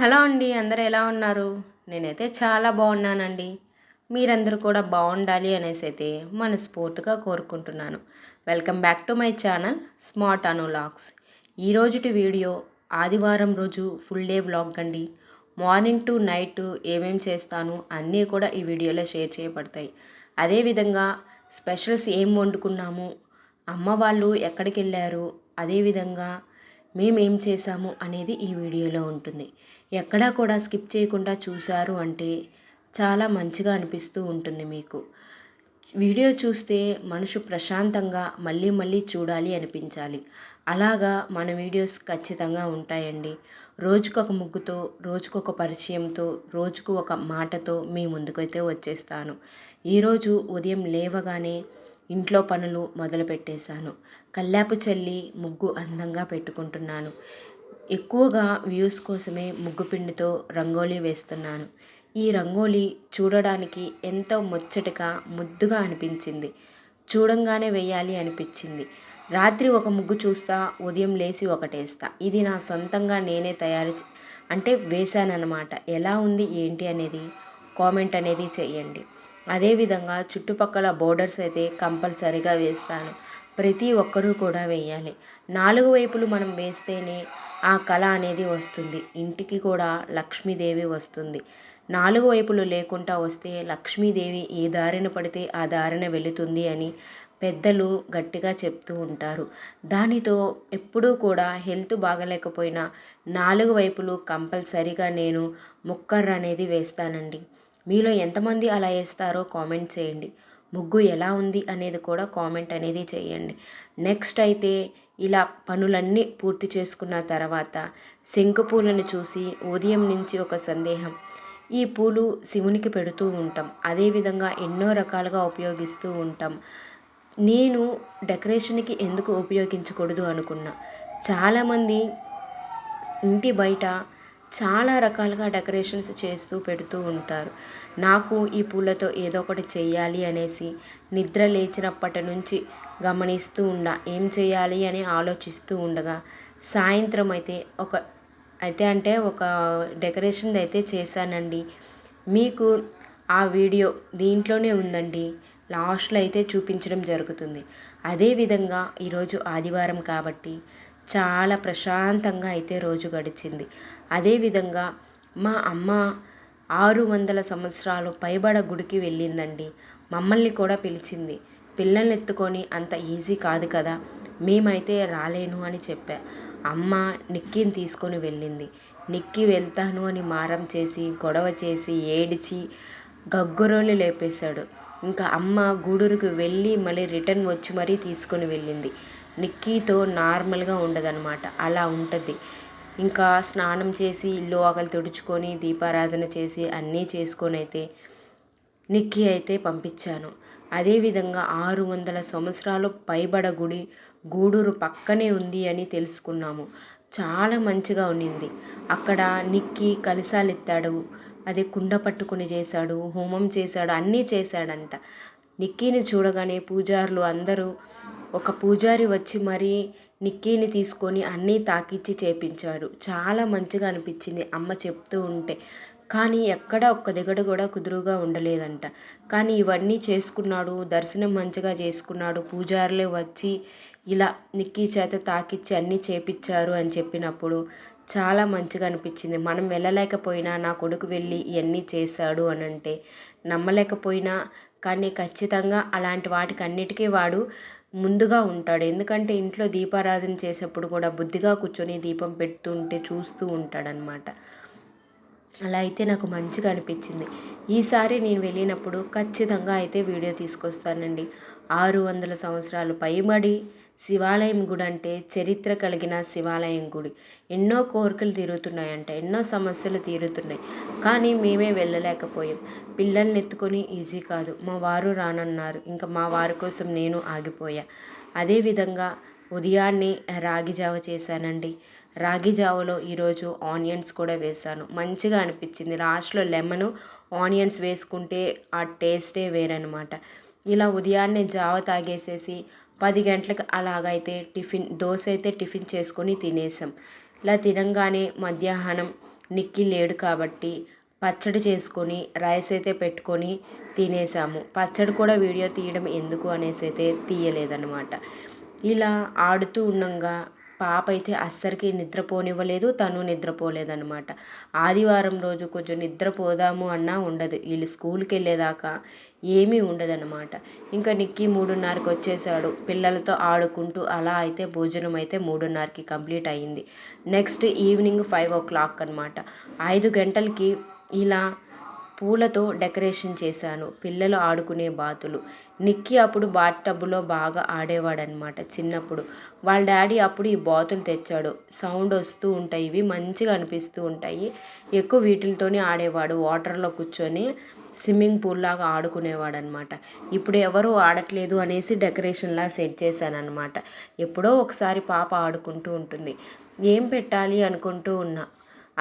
Hello అండి అందరూ ఎలా ఉన్నారు? నేనైతే చాలా బాగున్నానండి. మీరందరూ కూడా బాగుండాలి అనేసి అయితే మనస్ఫూర్తిగా కోరుకుంటున్నాను. Welcome back to my channel smart అనులాగ్స్ ఈరోజుటి వీడియో ఆదివారం రోజు ఫుల్ డే వ్లాగ్ అండి. మార్నింగ్ టు నైట్ ఏమేం చేస్తాను అన్నీ కూడా ఈ వీడియోలో షేర్ చేయబడతాయి. అదేవిధంగా స్పెషల్స్ ఏం వండుకున్నాము అమ్మ వాళ్ళు ఎక్కడికి వెళ్ళారు అదేవిధంగా మేమేం చేసాము అనేది ఈ వీడియోలో ఉంటుంది. ఎక్కడా కూడా స్కిప్ చేయకుండా చూశారు అంటే చాలా మంచిగా అనిపిస్తూ ఉంటుంది మీకు. వీడియో చూస్తే మనసు ప్రశాంతంగా మళ్ళీ మళ్ళీ చూడాలి అనిపించాలి. అలాగా మన వీడియోస్ ఖచ్చితంగా ఉంటాయండి. రోజుకొక ముగ్గుతో రోజుకొక పరిచయంతో రోజుకు ఒక మాటతో మీ ముందుకైతే వచ్చేస్తాను. ఈరోజు ఉదయం లేవగానే ఇంట్లో పనులు మొదలు పెట్టేశాను కల్లాపు చల్లి ముగ్గు అందంగా పెట్టుకుంటున్నాను. ఎక్కువగా వ్యూస్ కోసమే ముగ్గు పిండితో రంగోలీ వేస్తున్నాను. ఈ రంగోలీ చూడడానికి ఎంతో ముచ్చటగా ముద్దుగా అనిపించింది. చూడంగానే వేయాలి అనిపించింది. రాత్రి ఒక ముగ్గు చూస్తా ఉదయం లేచి ఒకటేస్తా. ఇది నా సొంతంగా నేనే తయారు అంటే వేశానన్నమాట. ఎలా ఉంది ఏంటి అనేది కామెంట్ అనేది చేయండి. అదేవిధంగా చుట్టుపక్కల బోర్డర్స్ అయితే కంపల్సరీగా వేస్తాను. ప్రతి ఒక్కరూ కూడా వేయాలి. నాలుగు వైపులు మనం వేస్తేనే ఆ కళ అనేది వస్తుంది. ఇంటికి కూడా లక్ష్మీదేవి వస్తుంది. నాలుగు వైపులు లేకుండా వస్తే లక్ష్మీదేవి ఏ దారిన పడితే ఆ దారిన వెళుతుంది అని పెద్దలు గట్టిగా చెప్తూ ఉంటారు. దానితో ఎప్పుడూ కూడా హెల్త్ బాగలేకపోయినా నాలుగు వైపులు కంపల్సరీగా నేను ముక్కర్ర అనేది వేస్తానండి. మీలో ఎంతమంది అలా వేస్తారో కామెంట్ చేయండి. ముగ్గు ఎలా ఉంది అనేది కూడా కామెంట్ అనేది చేయండి. నెక్స్ట్ అయితే ఇలా పనులన్నీ పూర్తి చేసుకున్న తర్వాత శంకు పూలను చూసి ఉదయం నుంచి ఒక సందేహం. ఈ పూలు శివునికి పెడుతూ ఉంటాం. అదేవిధంగా ఎన్నో రకాలుగా ఉపయోగిస్తూ ఉంటాం. నేను డెకరేషన్కి ఎందుకు ఉపయోగించకూడదు అనుకున్నా. చాలామంది ఇంటి బయట చాలా రకాలుగా డెకరేషన్స్ చేస్తూ పెడుతూ ఉంటారు. నాకు ఈ పూలతో ఏదో ఒకటి చేయాలి అనేసి నిద్ర లేచినప్పటి నుంచి గమనిస్తూ ఉండ ఏం చేయాలి అని ఆలోచిస్తూ ఉండగా సాయంత్రం అయితే ఒక అయితే అంటే ఒక డెకరేషన్ అయితే చేశానండి. మీకు ఆ వీడియో దీంట్లోనే ఉందండి. లాస్ట్లో అయితే చూపించడం జరుగుతుంది. అదేవిధంగా ఈరోజు ఆదివారం కాబట్టి చాలా ప్రశాంతంగా అయితే రోజు గడిచింది. అదేవిధంగా మా అమ్మ ఆరు వందల సంవత్సరాలు పైబడ గుడికి వెళ్ళిందండి. మమ్మల్ని కూడా పిలిచింది. పిల్లల్ని ఎత్తుకొని అంత ఈజీ కాదు కదా మేమైతే రాలేను అని చెప్పా. అమ్మ నిక్కిని తీసుకొని వెళ్ళింది. నిక్కి వెళ్తాను అని మారం చేసి గొడవ చేసి ఏడిచి గగ్గురోలు లేపేశాడు. ఇంకా అమ్మ గూడూరుకు వెళ్ళి మళ్ళీ రిటర్న్ వచ్చి మరీ తీసుకొని వెళ్ళింది. నిక్కీతో నార్మల్గా ఉండదన్నమాట. అలా ఉంటుంది. ఇంకా స్నానం చేసి ఇల్లు ఆకలి తుడుచుకొని దీపారాధన చేసి అన్నీ చేసుకొని అయితే నిక్కి అయితే పంపించాను. అదేవిధంగా ఆరు వందల సంవత్సరాలు పైబడ గుడి గూడూరు పక్కనే ఉంది అని తెలుసుకున్నాము. చాలా మంచిగా ఉన్నింది. అక్కడ నిక్కి కలిసాలు ఎత్తాడు అదే కుండ పట్టుకుని చేశాడు హోమం చేశాడు అన్నీ చేశాడంట. నిక్కీని చూడగానే పూజారులు అందరూ ఒక పూజారి వచ్చి మరీ నిక్కీని తీసుకొని అన్నీ తాకిచ్చి చేపించాడు. చాలా మంచిగా అనిపించింది అమ్మ చెప్తూ ఉంటే. కానీ ఎక్కడ ఒక్క దిగడ కూడా కుదురుగా ఉండలేదంట. కానీ ఇవన్నీ చేసుకున్నాడు దర్శనం మంచిగా చేసుకున్నాడు పూజారులే వచ్చి ఇలా నిక్కీ చేత తాకిచ్చి అన్నీ చేపించారు అని చెప్పినప్పుడు చాలా మంచిగా అనిపించింది. మనం వెళ్ళలేకపోయినా నా కొడుకు వెళ్ళి ఇవన్నీ చేశాడు అని అంటే నమ్మలేకపోయినా కానీ ఖచ్చితంగా అలాంటి వాటికి అన్నిటికీ వాడు ముందుగా ఉంటాడు. ఎందుకంటే ఇంట్లో దీపారాధన చేసేప్పుడు కూడా బుద్ధిగా కూర్చొని దీపం పెడుతుంటే చూస్తూ ఉంటాడనమాట అలా అయితే నాకు మంచిగా అనిపించింది. ఈసారి నేను వెళ్ళినప్పుడు ఖచ్చితంగా అయితే వీడియో తీసుకొస్తానండి. ఆరు వందల సంవత్సరాలు పైబడి శివాలయం గుడి అంటే చరిత్ర కలిగిన శివాలయం గుడి. ఎన్నో కోరికలు తీరుతున్నాయంట ఎన్నో సమస్యలు తీరుతున్నాయి. కానీ మేమే వెళ్ళలేకపోయాం. పిల్లల్ని ఎత్తుకొని ఈజీ కాదు. మా వారు రానన్నారు. ఇంకా మా వారి కోసం నేను ఆగిపోయా. అదేవిధంగా ఉదయాన్నే రాగి జావ చేశానండి. రాగి జావలో ఈరోజు ఆనియన్స్ కూడా వేశాను. మంచిగా అనిపించింది. లాస్ట్లో లెమను ఆనియన్స్ వేసుకుంటే ఆ టేస్టే వేరనమాట ఇలా ఉదయాన్నే జావ తాగేసేసి పది గంటలకు అలాగైతే టిఫిన్ దోశ అయితే టిఫిన్ చేసుకొని తినేసాం ఇలా తినంగానే మధ్యాహ్నం నిక్కి లేడు కాబట్టి పచ్చడి చేసుకొని రైస్ అయితే పెట్టుకొని తినేసాము పచ్చడి కూడా వీడియో తీయడం ఎందుకు అనేసి అయితే తీయలేదన్నమాట. ఇలా ఆడుతూ ఉండగా పాప అయితే అస్సలకి నిద్రపోనివ్వలేదు తను నిద్రపోలేదనమాట ఆదివారం రోజు కొంచెం నిద్రపోదాము అన్నా ఉండదు. వీళ్ళు స్కూల్కి వెళ్ళేదాకా ఏమీ ఉండదనమాట ఇంకా నిక్కి మూడున్నరకి వచ్చేసాడు. పిల్లలతో ఆడుకుంటూ అలా అయితే భోజనం అయితే మూడున్నరకి కంప్లీట్ అయ్యింది. Next evening five o'clock అనమాట ఐదు గంటలకి ఇలా పూలతో డెకరేషన్ చేశాను. పిల్లలు ఆడుకునే బాతులు. నిక్కి అప్పుడు బాత్ టబ్లో బాగా ఆడేవాడనమాట చిన్నప్పుడు. వాళ్ళ డాడీ అప్పుడు ఈ బాతులు తెచ్చాడు. సౌండ్ వస్తూ ఉంటాయి. ఇవి మంచిగా అనిపిస్తూ ఉంటాయి. ఎక్కువ వీటితోనే ఆడేవాడు. వాటర్లో కూర్చొని స్విమ్మింగ్ పూల్ లాగా ఆడుకునేవాడు అనమాట ఇప్పుడు ఎవరు ఆడట్లేదు అనేసి డెకరేషన్లా సెట్ చేశాను అనమాట ఎప్పుడో ఒకసారి పాప ఆడుకుంటూ ఉంటుంది. ఏం పెట్టాలి అనుకుంటూ ఉన్నా.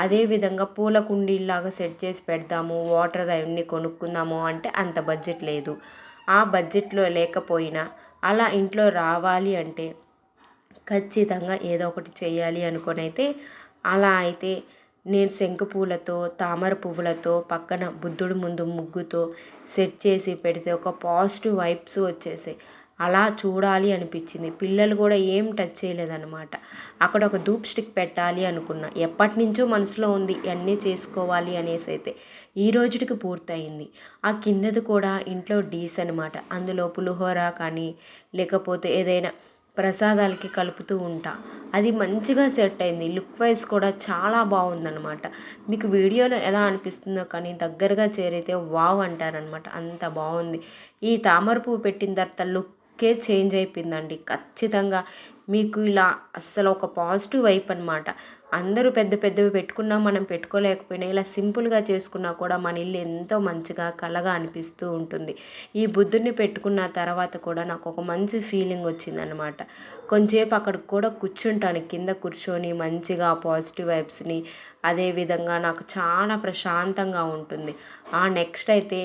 అదేవిధంగా పూల కుండీల్లాగా సెట్ చేసి పెడదాము వాటర్ అవన్నీ కొనుక్కుందాము అంటే అంత బడ్జెట్ లేదు. ఆ బడ్జెట్లో లేకపోయినా అలా ఇంట్లో రావాలి అంటే ఖచ్చితంగా ఏదో ఒకటి చేయాలి అనుకొని అయితే అలా అయితే నేను శంకు పూలతో తామర పువ్వులతో పక్కన బుద్ధుడు ముందు ముగ్గుతో సెట్ చేసి పెడితే ఒక పాజిటివ్ వైబ్స్ వచ్చేసాయి. అలా చూడాలి అనిపించింది. పిల్లలు కూడా ఏం టచ్ చేయలేదన్నమాట. అక్కడ ఒక ధూప్ స్టిక్ పెట్టాలి అనుకున్నా. ఎప్పటి నుంచో మనసులో ఉంది ఇవన్నీ చేసుకోవాలి అనేసి అయితే. ఈ రోజుకి పూర్తయింది. ఆ కిందది కూడా ఇంట్లో డీస్ అనమాట అందులో పులిహోర కానీ లేకపోతే ఏదైనా ప్రసాదాలకి కలుపుతూ ఉంటా. అది మంచిగా సెట్ అయింది. లుక్ వైజ్ కూడా చాలా బాగుందనమాట మీకు వీడియోలో ఎలా అనిపిస్తుందో కానీ దగ్గరగా చేరైతే వావ్ అంటారనమాట అంత బాగుంది. ఈ తామర పువ్వు పెట్టిన తర్వాత లుక్ లుక్కే చేంజ్ అయిపోయిందండి. ఖచ్చితంగా మీకు ఇలా అస్సలు ఒక పాజిటివ్ వైపు అనమాట అందరూ పెద్ద పెద్దవి పెట్టుకున్నా మనం పెట్టుకోలేకపోయినా ఇలా సింపుల్గా చేసుకున్నా కూడా మన ఇల్లు ఎంతో మంచిగా కలగా అనిపిస్తూ ఉంటుంది. ఈ బుద్ధుడిని పెట్టుకున్న తర్వాత కూడా నాకు ఒక మంచి ఫీలింగ్ వచ్చిందనమాట కొంచెంసేపు అక్కడికి కూడా కూర్చుంటాను కింద కూర్చొని మంచిగా పాజిటివ్ వైబ్స్ని. అదేవిధంగా నాకు చాలా ప్రశాంతంగా ఉంటుంది. ఆ నెక్స్ట్ అయితే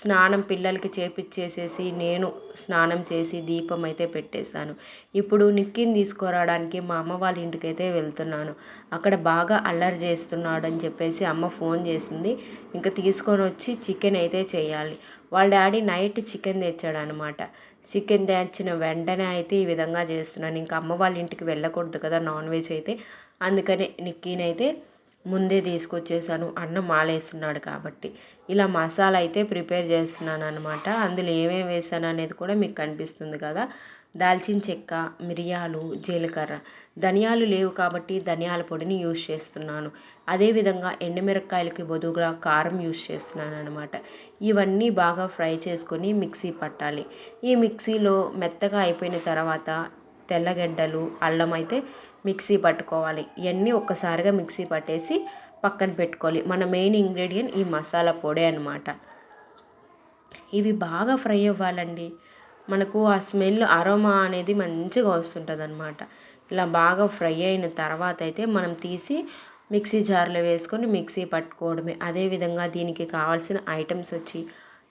స్నానం పిల్లలకి చేపిచ్చేసేసి నేను స్నానం చేసి దీపం అయితే పెట్టేశాను. ఇప్పుడు నిక్కిని తీసుకురావడానికి మా అమ్మ వాళ్ళ ఇంటికి అయితే వెళ్తున్నాను. అక్కడ బాగా అల్లరి చేస్తున్నాడు అని చెప్పేసి అమ్మ ఫోన్ చేసింది. ఇంకా తీసుకొని వచ్చి చికెన్ అయితే చేయాలి. వాళ్ళ డాడీ నైట్ చికెన్ తెచ్చాడు అనమాట చికెన్ తెచ్చిన వెంటనే అయితే ఈ విధంగా చేస్తున్నాను. ఇంకా అమ్మ వాళ్ళ ఇంటికి వెళ్ళకూడదు కదా నాన్ వెజ్ అయితే. అందుకనే నిక్కీనైతే ముందే తీసుకొచ్చేసాను. అన్నం మాలేస్తున్నాడు కాబట్టి. ఇలా మసాలా అయితే ప్రిపేర్ చేస్తున్నాను అనమాట అందులో ఏమేమి వేసాను అనేది కూడా మీకు కనిపిస్తుంది కదా. దాల్చిన చెక్క మిరియాలు జీలకర్ర. ధనియాలు లేవు కాబట్టి ధనియాల పొడిని యూజ్ చేస్తున్నాను. అదేవిధంగా ఎండుమిరపకాయలకి బదువుగా కారం యూజ్ చేస్తున్నాను అనమాట ఇవన్నీ బాగా ఫ్రై చేసుకొని మిక్సీ పట్టాలి. ఈ మిక్సీలో మెత్తగా అయిపోయిన తర్వాత తెల్లగడ్డలు అల్లం అయితే మిక్సీ పట్టుకోవాలి. ఇవన్నీ ఒక్కసారిగా మిక్సీ పట్టేసి పక్కన పెట్టుకోవాలి. మన మెయిన్ ఇంగ్రీడియంట్ ఈ మసాలా పొడి అనమాట ఇవి బాగా ఫ్రై అవ్వాలండి. మనకు ఆ స్మెల్ అరోమా అనేది మంచిగా వస్తుంటుంది అనమాట ఇలా బాగా ఫ్రై అయిన తర్వాత అయితే మనం తీసి మిక్సీ జార్లో వేసుకొని మిక్సీ పట్టుకోవడమే. అదేవిధంగా దీనికి కావాల్సిన ఐటమ్స్ వచ్చి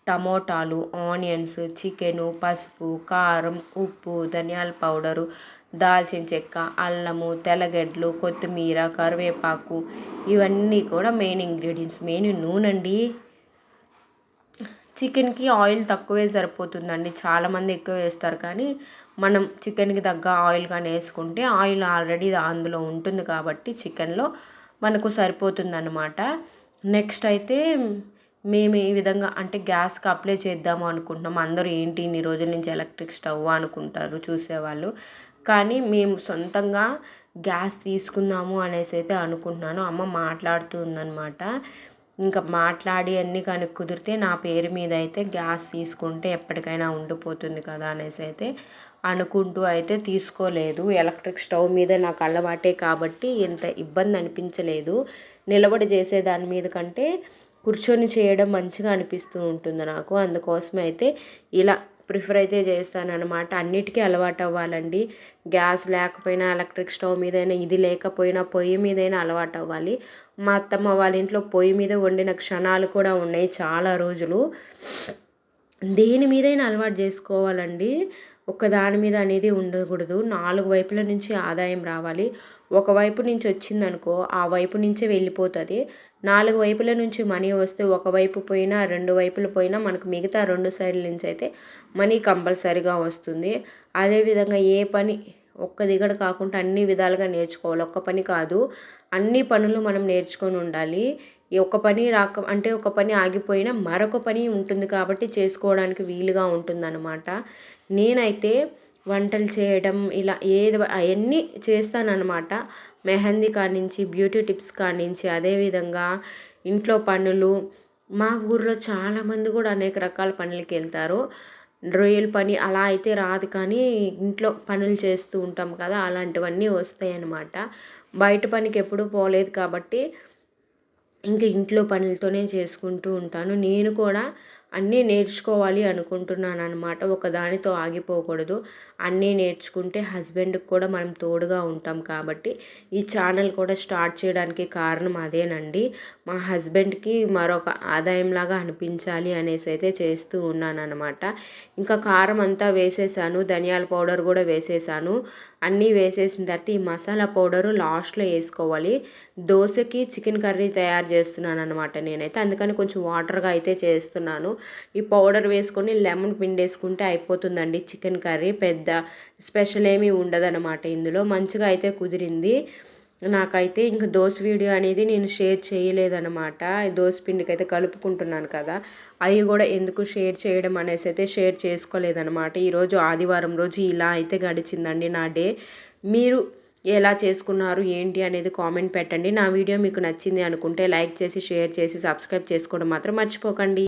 టమోటాలు ఆనియన్స్ చికెను పసుపు కారం ఉప్పు ధనియాల పౌడరు దాల్చిన చెక్క అల్లము తెల్లగడ్డలు కొత్తిమీర కరివేపాకు. ఇవన్నీ కూడా మెయిన్ ఇంగ్రీడియంట్స్ మెయిన్ నూనె అండి. చికెన్కి ఆయిల్ తక్కువే సరిపోతుందండి. చాలామంది ఎక్కువ వేస్తారు. కానీ మనం చికెన్కి తగ్గ ఆయిల్ కానీ వేసుకుంటే ఆయిల్ ఆల్రెడీ అందులో ఉంటుంది కాబట్టి చికెన్లో మనకు సరిపోతుందన్నమాట. నెక్స్ట్ అయితే మేము ఈ విధంగా అంటే గ్యాస్కి అప్లై చేద్దాము అనుకుంటున్నాం. అందరూ ఏంటి ఇన్ని రోజుల నుంచి ఎలక్ట్రిక్ స్టవ్ అనుకుంటారు చూసేవాళ్ళు. కానీ మేము సొంతంగా గ్యాస్ తీసుకుందాము అనేసి అయితే అనుకుంటున్నాను. అమ్మ మాట్లాడుతూ ఉందనమాట ఇంకా మాట్లాడి అన్నీ కానీ కుదిరితే నా పేరు మీద అయితే గ్యాస్ తీసుకుంటే ఎప్పటికైనా ఉండిపోతుంది కదా అనేసి అయితే అనుకుంటూ అయితే తీసుకోలేదు. ఎలక్ట్రిక్ స్టవ్ మీద నాకు అలవాటే కాబట్టి ఇంత ఇబ్బంది అనిపించలేదు. నిలబడి చేసే దాని మీద కంటే కూర్చొని చేయడం మంచిగా అనిపిస్తూ ఉంటుంది నాకు. అందుకోసం అయితే ఇలా ప్రిఫర్ అయితే చేస్తానన్నమాట. అన్నిటికీ అలవాటు అవ్వాలండి గ్యాస్ లేకపోయినా ఎలక్ట్రిక్ స్టవ్ మీదైనా ఇది లేకపోయినా పొయ్యి మీదైనా అలవాటు అవ్వాలి మా అత్తమ్మ వాళ్ళ ఇంట్లో పొయ్యి మీద వండిన క్షణాలు కూడా ఉన్నాయి చాలా రోజులు. దేని మీదైనా అలవాటు చేసుకోవాలండి. ఒక దాని మీద అనేది ఉండకూడదు. నాలుగు వైపుల నుంచి ఆదాయం రావాలి. ఒకవైపు నుంచి వచ్చిందనుకో ఆ వైపు నుంచే వెళ్ళిపోతుంది. నాలుగు వైపుల నుంచి మనీ వస్తే ఒకవైపు పోయినా రెండు వైపులు పోయినా మనకు మిగతా రెండు సైడ్ల నుంచి అయితే మనీ కంపల్సరీగా వస్తుంది. అదేవిధంగా ఏ పని ఒక్క దిగడ కాకుండా అన్ని విధాలుగా నేర్చుకోవాలి. ఒక్క పని కాదు అన్ని పనులు మనం నేర్చుకొని ఉండాలి. ఒక పని రాక అంటే ఒక పని ఆగిపోయినా మరొక పని ఉంటుంది కాబట్టి చేసుకోవడానికి వీలుగా ఉంటుందన్నమాట. నేనైతే వంటలు చేయడం ఇలా ఏది అవన్నీ చేస్తానన్నమాట. మెహందీ కానించి బ్యూటీ టిప్స్ కానించి అదేవిధంగా ఇంట్లో పనులు. మా ఊర్లో చాలామంది కూడా అనేక రకాల పనులకి వెళ్తారు. రొయ్యల పని అలా అయితే రాదు కానీ ఇంట్లో పనులు చేస్తూ ఉంటాం కదా అలాంటివన్నీ వస్తాయి అన్నమాట బయట పనికి ఎప్పుడూ పోలేదు కాబట్టి ఇంకా ఇంట్లో పనులతోనే చేసుకుంటూ ఉంటాను. నేను కూడా అన్నీ నేర్చుకోవాలి అనుకుంటున్నాను అనమాట ఒకదానితో ఆగిపోకూడదు. అన్నీ నేర్చుకుంటే హస్బెండ్కి కూడా మనం తోడుగా ఉంటాం కాబట్టి ఈ ఛానల్ కూడా స్టార్ట్ చేయడానికి కారణం అదేనండి. మా హస్బెండ్కి మరొక ఆదాయంలాగా అనిపించాలి అనేసి అయితే చేస్తూ ఉన్నాను అనమాట ఇంకా కారం అంతా వేసేసాను ధనియాల పౌడర్ కూడా వేసేసాను. అన్నీ వేసేసిన తర్వాత ఈ మసాలా పౌడరు లాస్ట్లో వేసుకోవాలి. దోశకి చికెన్ కర్రీ తయారు చేస్తున్నాను అనమాట నేనైతే. అందుకని కొంచెం వాటర్గా అయితే చేస్తున్నాను. ఈ పౌడర్ వేసుకొని లెమన్ పిండేసుకుంటే అయిపోతుందండి చికెన్ కర్రీ. పెద్ద స్పెషల్ ఏమీ ఉండదన్నమాట ఇందులో. మంచిగా అయితే కుదిరింది. నాకైతే ఇంకా దోశ వీడియో అనేది నేను షేర్ చేయలేదనమాట దోశ పిండికి అయితే కలుపుకుంటున్నాను కదా అవి కూడా ఎందుకు షేర్ చేయడం అనేసి అయితే షేర్ చేసుకోలేదనమాట ఈరోజు ఆదివారం రోజు ఇలా అయితే గడిచిందండి నా డే. మీరు ఎలా చేసుకున్నారు ఏంటి అనేది కామెంట్ పెట్టండి. నా వీడియో మీకు నచ్చింది అనుకుంటే లైక్ చేసి షేర్ చేసి సబ్స్క్రైబ్ చేసుకోవడం మాత్రం మర్చిపోకండి.